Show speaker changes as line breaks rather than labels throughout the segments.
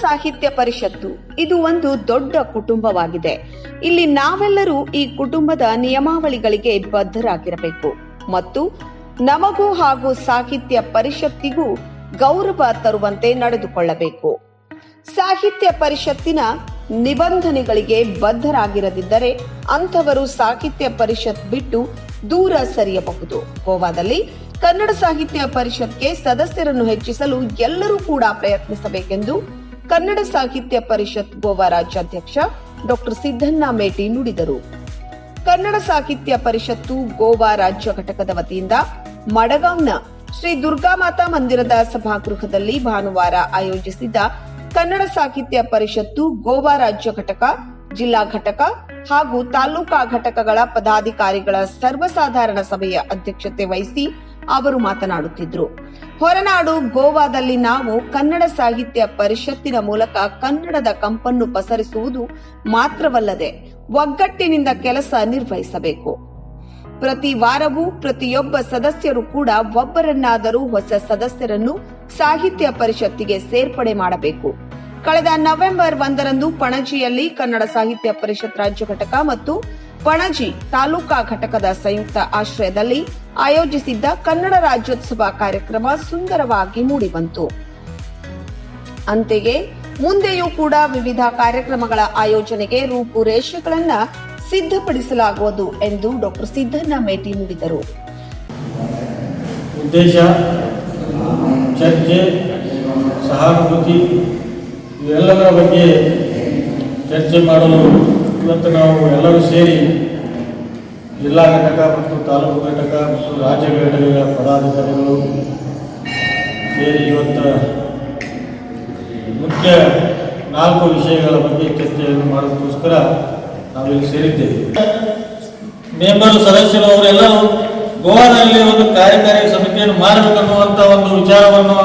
ಸಾಹಿತ್ಯ ಪರಿಷತ್ತು. ಇದು ಒಂದು ದೊಡ್ಡ ಕುಟುಂಬವಾಗಿದೆ. ಇಲ್ಲಿ ನಾವೆಲ್ಲರೂ ಈ ಕುಟುಂಬದ ನಿಯಮಾವಳಿಗಳಿಗೆ ಬದ್ಧರಾಗಿರಬೇಕು. ಮತ್ತು ನಮಗೂ ಹಾಗೂ ಸಾಹಿತ್ಯ ಪರಿಷತ್ತಿಗೂ ಗೌರವ ತರುವಂತೆ ನಡೆದುಕೊಳ್ಳಬೇಕು. ಸಾಹಿತ್ಯ ಪರಿಷತ್ತಿನ ನಿಬಂಧನೆಗಳಿಗೆ ಬದ್ಧರಾಗಿರದಿದ್ದರೆ ಅಂಥವರು ಸಾಹಿತ್ಯ ಪರಿಷತ್ ಬಿಟ್ಟು ದೂರ ಸರಿಯಬಹುದು. ಗೋವಾದಲ್ಲಿ ಕನ್ನಡ ಸಾಹಿತ್ಯ ಪರಿಷತ್ಗೆ ಸದಸ್ಯರನ್ನು ಹೆಚ್ಚಿಸಲು ಎಲ್ಲರೂ ಕೂಡ ಪ್ರಯತ್ನಿಸಬೇಕೆಂದು ಕನ್ನಡ ಸಾಹಿತ್ಯ ಪರಿಷತ್ ಗೋವಾ ರಾಜ್ಯಾಧ್ಯಕ್ಷ ಡಾಕ್ಟರ್ ಸಿದ್ದಣ್ಣ ಮೇಟಿ ನುಡಿದರು. ಕನ್ನಡ ಸಾಹಿತ್ಯ ಪರಿಷತ್ತು ಗೋವಾ ರಾಜ್ಯ ಘಟಕದ ವತಿಯಿಂದ ಮಡಗಾಂವ್ನ ಶ್ರೀ ದುರ್ಗಾಮಾತಾ ಮಂದಿರದ ಸಭಾಗೃಹದಲ್ಲಿ ಭಾನುವಾರ ಆಯೋಜಿಸಿದ್ದ ಕನ್ನಡ ಸಾಹಿತ್ಯ ಪರಿಷತ್ತು ಗೋವಾ ರಾಜ್ಯ ಘಟಕ, ಜಿಲ್ಲಾ ಘಟಕ ಹಾಗೂ ತಾಲೂಕಾ ಘಟಕಗಳ ಪದಾಧಿಕಾರಿಗಳ ಸರ್ವಸಾಧಾರಣ ಸಭೆಯ ಅಧ್ಯಕ್ಷತೆ ವಹಿಸಿ ಅವರು ಮಾತನಾಡುತ್ತಿದ್ರು. ಹೊರನಾಡು ಗೋವಾದಲ್ಲಿ ನಾವು ಕನ್ನಡ ಸಾಹಿತ್ಯ ಪರಿಷತ್ತಿನ ಮೂಲಕ ಕನ್ನಡದ ಕಂಪನ್ನು ಪಸರಿಸುವುದು ಮಾತ್ರವಲ್ಲದೆ ಒಗ್ಗಟ್ಟಿನಿಂದ ಕೆಲಸ ನಿರ್ವಹಿಸಬೇಕು. ಪ್ರತಿ ವಾರವೂ ಪ್ರತಿಯೊಬ್ಬ ಸದಸ್ಯರು ಕೂಡ ಒಬ್ಬರನ್ನಾದರೂ ಹೊಸ ಸದಸ್ಯರನ್ನು ಸಾಹಿತ್ಯ ಪರಿಷತ್ತಿಗೆ ಸೇರ್ಪಡೆ ಮಾಡಬೇಕು. ಕಳೆದ ನವೆಂಬರ್ ಒಂದರಂದು ಪಣಜಿಯಲ್ಲಿ ಕನ್ನಡ ಸಾಹಿತ್ಯ ಪರಿಷತ್ ರಾಜ್ಯ ಘಟಕ ಮತ್ತು ಪಣಜಿ ತಾಲೂಕಾ ಘಟಕದ ಸಂಯುಕ್ತ ಆಶ್ರಯದಲ್ಲಿ ಆಯೋಜಿಸಿದ್ದ ಕನ್ನಡ ರಾಜ್ಯೋತ್ಸವ ಕಾರ್ಯಕ್ರಮ ಸುಂದರವಾಗಿ ಮೂಡಿಬಂತು. ಅಂತೆಯೇ ಮುಂದೆಯೂ ಕೂಡ ವಿವಿಧ ಕಾರ್ಯಕ್ರಮಗಳ ಆಯೋಜನೆಗೆ ರೂಪುರೇಷೆಗಳನ್ನ ಸಿದ್ಧಪಡಿಸಲಾಗುವುದು ಎಂದು ಡಾಕ್ಟರ್ ಸಿದ್ದಣ್ಣ ಮೇಟಿ ನೀಡಿದರು.
ಉದ್ದೇಶ, ಚರ್ಚೆ, ಸಹಾನುಭೂತಿ, ಇವೆಲ್ಲದರ ಬಗ್ಗೆ ಚರ್ಚೆ ಮಾಡಲು ಇವತ್ತು ನಾವು ಎಲ್ಲರೂ ಸೇರಿ ಜಿಲ್ಲಾ ಘಟಕ ಮತ್ತು ತಾಲೂಕು ಘಟಕ ಮತ್ತು ರಾಜ್ಯ ಘಟಕಗಳ ಪದಾಧಿಕಾರಿಗಳು ಸೇರಿ ಇವತ್ತು ಮುಖ್ಯ ನಾಲ್ಕು ವಿಷಯಗಳ ಬಗ್ಗೆ ಚರ್ಚೆಯನ್ನು ಮಾಡೋದಕ್ಕೋಸ್ಕರ ನಾವಿಲ್ಲಿ ಸೇರಿದ್ದೇವೆ. ಮೆಂಬರು ಸದಸ್ಯರು ಅವರೆಲ್ಲರೂ ಗೋವಾದಲ್ಲಿ ಒಂದು ಕಾರ್ಯಕಾರಿ ಸಮಿತಿಯನ್ನು ಮಾಡಬೇಕನ್ನುವಂಥ ಒಂದು ವಿಚಾರವನ್ನು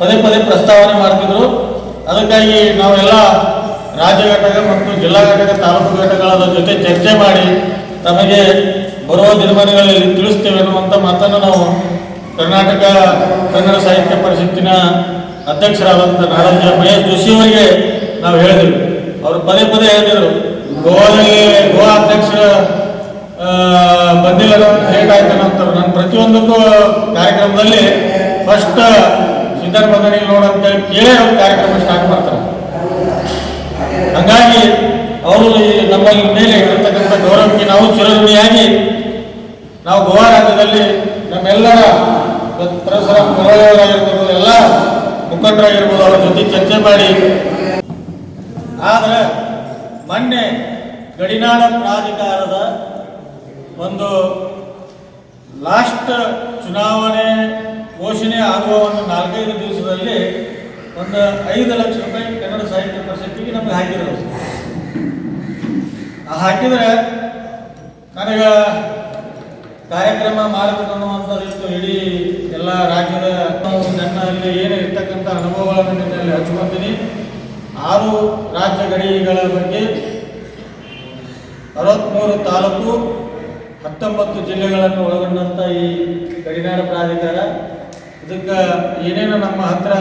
ಪದೇ ಪದೇ ಪ್ರಸ್ತಾವನೆ ಮಾಡ್ತಿದ್ರು. ಅದಕ್ಕಾಗಿ ನಾವೆಲ್ಲ ರಾಜ್ಯ ಘಟಕ ಮತ್ತು ಜಿಲ್ಲಾ ಘಟಕ, ತಾಲೂಕು ಘಟಕಗಳ ಜೊತೆ ಚರ್ಚೆ ಮಾಡಿ ತಮಗೆ ಬರುವ ದಿನಮಾನಗಳಲ್ಲಿ ತಿಳಿಸ್ತೇವೆ ಅನ್ನುವಂಥ ಮಾತನ್ನು ನಾವು ಕರ್ನಾಟಕ ಕನ್ನಡ ಸಾಹಿತ್ಯ ಪರಿಷತ್ತಿನ ಅಧ್ಯಕ್ಷರಾದಂಥ ನಾಡೋಜ ಮಹೇಶ್ ಜೋಶಿ ಅವರಿಗೆ ನಾವು ಹೇಳಿದೆವು. ಅವರು ಪದೇ ಪದೇ ಹೇಳಿದರು, ಗೋವಾದಲ್ಲಿ ಗೋವಾ ಅಧ್ಯಕ್ಷ ಬಂದಿಲ್ಲ ಲೇಟ್ ಆಯ್ತು ಅಂತಾರೆ ನಾನು ಪ್ರತಿಯೊಂದಕ್ಕೂ ಕಾರ್ಯಕ್ರಮದಲ್ಲಿ ಫಸ್ಟ್ ಸಿದ್ಧಾರ್ಥ ಬಂದನಿ ನೋಡಂತೇಳಿ ಕೇಳೇ ಅವ್ರು ಕಾರ್ಯಕ್ರಮ ಸ್ಟಾರ್ಟ್ ಮಾಡ್ತಾರೆ. ಹಂಗಾಗಿ ಅವರು ನಮ್ಮ ಮೇಲೆ ಇರತಕ್ಕಂಥ ಗೌರವಕ್ಕೆ ನಾವು ಚಿರಋಣಿಯಾಗಿ ನಾವು ಗೋವಾ ರಾಜ್ಯದಲ್ಲಿ ನಮ್ಮೆಲ್ಲರ ಪರಸ್ಪರ ಮುರಳಿಯವರಾಗಿರ್ಬೋದು ಎಲ್ಲ ಮುಖಂಡರಾಗಿರ್ಬೋದು, ಅವ್ರ ಜೊತೆ ಚರ್ಚೆ ಮಾಡಿ. ಆದರೆ ಮೊನ್ನೆ ಗಡಿನಾಡ ಪ್ರಾಧಿಕಾರದ ಒಂದು ಲಾಸ್ಟ್ ಚುನಾವಣೆ ಘೋಷಣೆ ಆಗುವ ಒಂದು ನಾಲ್ಕೈದು ದಿವಸದಲ್ಲಿ ಒಂದು ಐದು ಲಕ್ಷ ರೂಪಾಯಿ ಕನ್ನಡ ಸಾಹಿತ್ಯ ಪರಿಷತ್ತಿಗೆ ನಮಗೆ ಹಾಕಿರೋದು. ಆ ಹಾಕಿದ್ರೆ ನನಗೆ ಕಾರ್ಯಕ್ರಮ ಮಾಡಬೇಕು ಅನ್ನುವಂಥದ್ದಿತ್ತು ಇಡೀ ಎಲ್ಲ ರಾಜ್ಯದ ನನ್ನ ಅಲ್ಲಿ ಏನು ಇರ್ತಕ್ಕಂಥ ಅನುಭವಗಳನ್ನು ನಿನ್ನಲ್ಲಿ ಹಚ್ಕೊತೀನಿ. ಆರು ರಾಜ್ಯ ಗಡಿಗಳ ಬಗ್ಗೆ ಅರವತ್ಮೂರು ತಾಲೂಕು, ಹತ್ತೊಂಬತ್ತು ಜಿಲ್ಲೆಗಳನ್ನು ಒಳಗೊಂಡಂಥ ಈ ಗಡಿನಾಡ ಪ್ರಾಧಿಕಾರ. ಇದಕ್ಕೆ ಏನೇನು ನಮ್ಮ ಹತ್ರ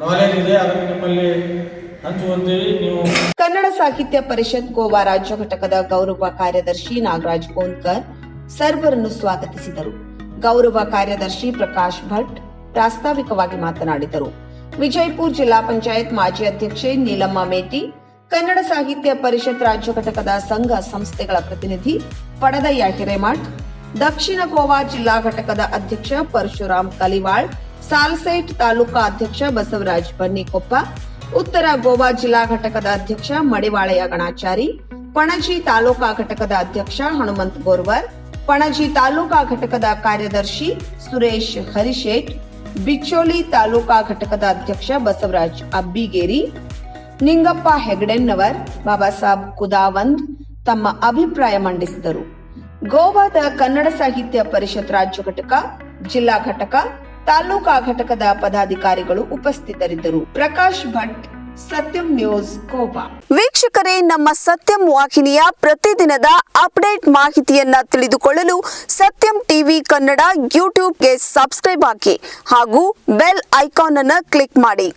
ನಾಲೆಜ್ ಇದೆ ಅದನ್ನು ನಿಮ್ಮಲ್ಲಿ ಹಂಚುವಂತೀವಿ, ನೀವು
ಕನ್ನಡ ಸಾಹಿತ್ಯ ಪರಿಷತ್ ಗೋವಾ ರಾಜ್ಯ ಘಟಕದ ಗೌರವ ಕಾರ್ಯದರ್ಶಿ ನಾಗರಾಜ್ ಕೋನ್ಕರ್ ಸರ್ವರನ್ನು ಸ್ವಾಗತಿಸಿದರು. ಗೌರವ ಕಾರ್ಯದರ್ಶಿ ಪ್ರಕಾಶ್ ಭಟ್ ಪ್ರಾಸ್ತಾವಿಕವಾಗಿ ಮಾತನಾಡಿದರು. ವಿಜಯಪುರ ಜಿಲ್ಲಾ ಪಂಚಾಯತ್ ಮಾಜಿ ಅಧ್ಯಕ್ಷೆ ನೀಲಮ್ಮ ಮೇಟಿ, ಕನ್ನಡ ಸಾಹಿತ್ಯ ಪರಿಷತ್ ರಾಜ್ಯ ಘಟಕದ ಸಂಘ ಸಂಸ್ಥೆಗಳ ಪ್ರತಿನಿಧಿ ಪಡದಯ್ಯ ಹಿರೇಮಠ್, ದಕ್ಷಿಣ ಗೋವಾ ಜಿಲ್ಲಾ ಘಟಕದ ಅಧ್ಯಕ್ಷ ಪರಶುರಾಮ್ ಕಲಿವಾಳ್ ಸಾಲ್ಸೇಟ್ ತಾಲೂಕಾ ಅಧ್ಯಕ್ಷ ಬಸವರಾಜ್ ಬನ್ನಿಕೊಪ್ಪ, ಉತ್ತರ ಗೋವಾ ಜಿಲ್ಲಾ ಘಟಕದ ಅಧ್ಯಕ್ಷ ಮಡಿವಾಳಯ ಗಣಾಚಾರಿ, ಪಣಜಿ ತಾಲೂಕಾ ಘಟಕದ ಅಧ್ಯಕ್ಷ ಹನುಮಂತ್ ಗೋರ್ವರ್, ಪಣಜಿ ತಾಲೂಕಾ ಘಟಕದ ಕಾರ್ಯದರ್ಶಿ ಸುರೇಶ್ ಹರಿಶೇಟ್, ಬಿಚ್ಚೋಲಿ ತಾಲೂಕಾ ಘಟಕದ ಅಧ್ಯಕ್ಷ ಬಸವರಾಜ್ ಅಬ್ಬಿಗೇರಿ, ನಿಂಗಪ್ಪ ಹೆಗಡೆನ್ನವರ್, ಬಾಬಾ ಸಾಬ್ ಕುದಾವಂದ್ ತಮ್ಮ ಅಭಿಪ್ರಾಯ ಮಂಡಿಸಿದರು. ಗೋವಾದ ಕನ್ನಡ ಸಾಹಿತ್ಯ ಪರಿಷತ್ ರಾಜ್ಯ ಘಟಕ, ಜಿಲ್ಲಾ ಘಟಕ ತಾಲೂಕಾ ಘಟಕದ ಪದಾಧಿಕಾರಿಗಳು ಉಪಸ್ಥಿತರಿದ್ದರು. ಪ್ರಕಾಶ್ ಭಟ್, ಸತ್ಯಂ ನ್ಯೂಸ್ ಕೋಪಾ
ವೀಕ್ಷಕರೇ, ನಮ್ಮ ಸತ್ಯಂ ವಾಹಿನಿಯ ಪ್ರತಿದಿನದ ಅಪ್ಡೇಟ್ ಮಾಹಿತಿಯನ್ನ ತಿಳಿದುಕೊಳ್ಳಲು ಸತ್ಯಂ ಟಿವಿ ಕನ್ನಡ ಯೂಟ್ಯೂಬ್ಗೆ ಸಬ್ಸ್ಕ್ರೈಬ್ ಹಾಕಿ ಹಾಗೂ ಬೆಲ್ ಐಕಾನ್ ಅನ್ನು ಕ್ಲಿಕ್ ಮಾಡಿ.